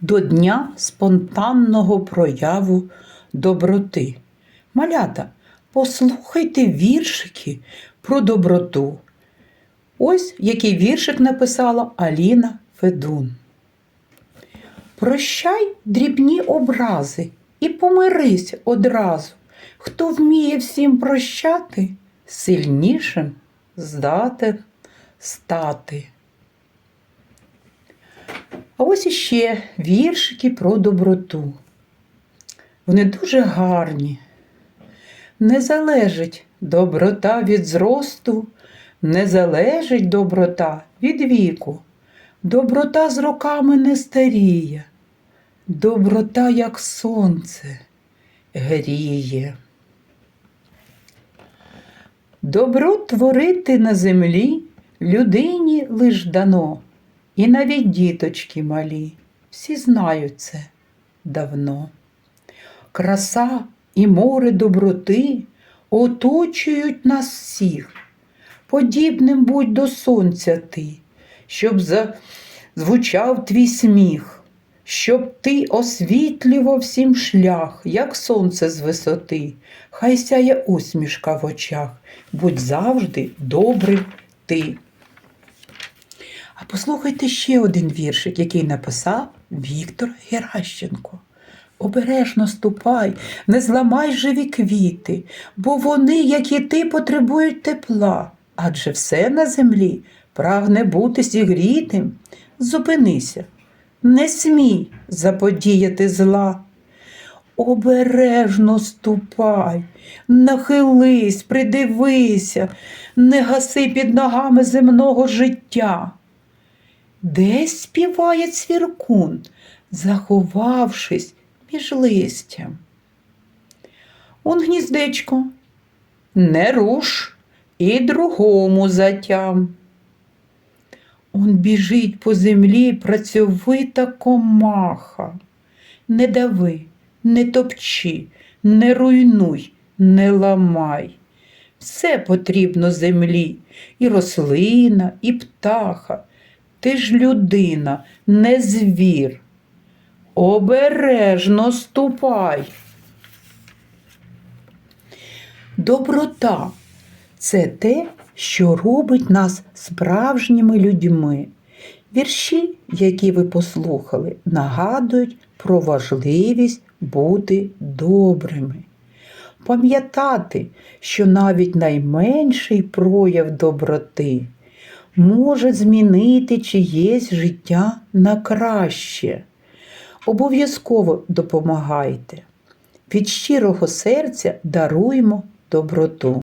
до Дня спонтанного прояву доброти. Малята, послухайте віршики про доброту. Ось який віршик написала Аліна Федун. Прощай дрібні образи і помирись одразу. Хто вміє всім прощати, сильнішим здатен стати. А ось іще віршики про доброту. Вони дуже гарні. Не залежить доброта від зросту, не залежить доброта від віку. Доброта з роками не старіє, доброта, як сонце, гріє. Добро творити на землі людині лиш дано, і навіть діточки малі, всі знають це давно. Краса і море доброти оточують нас всіх. Подібним будь до сонця ти, щоб звучав твій сміх, щоб ти освітлював всім шлях, як сонце з висоти, хай сяє усмішка в очах, будь завжди добрий ти. А послухайте ще один віршик, який написав Віктор Геращенко. Обережно ступай, не зламай живі квіти, бо вони, як і ти, потребують тепла, адже все на землі прагне бути зігрітим. Зупинися, не смій заподіяти зла. Обережно ступай, нахились, придивися, не гаси під ногами земного життя. Десь співає цвіркун, заховавшись між листям. Он гніздечко, не руш і другому затям. Он біжить по землі працьовита комаха. Не дави, не топчи, не руйнуй, не ламай. Все потрібно землі, і рослина, і птаха. Ти ж людина, не звір. Обережно ступай. Доброта це те, що робить нас справжніми людьми. Вірші, які ви послухали, нагадують про важливість бути добрими. Пам'ятати, що навіть найменший прояв доброти може змінити чиєсь життя на краще. Обов'язково допомагайте. Від щирого серця даруємо доброту.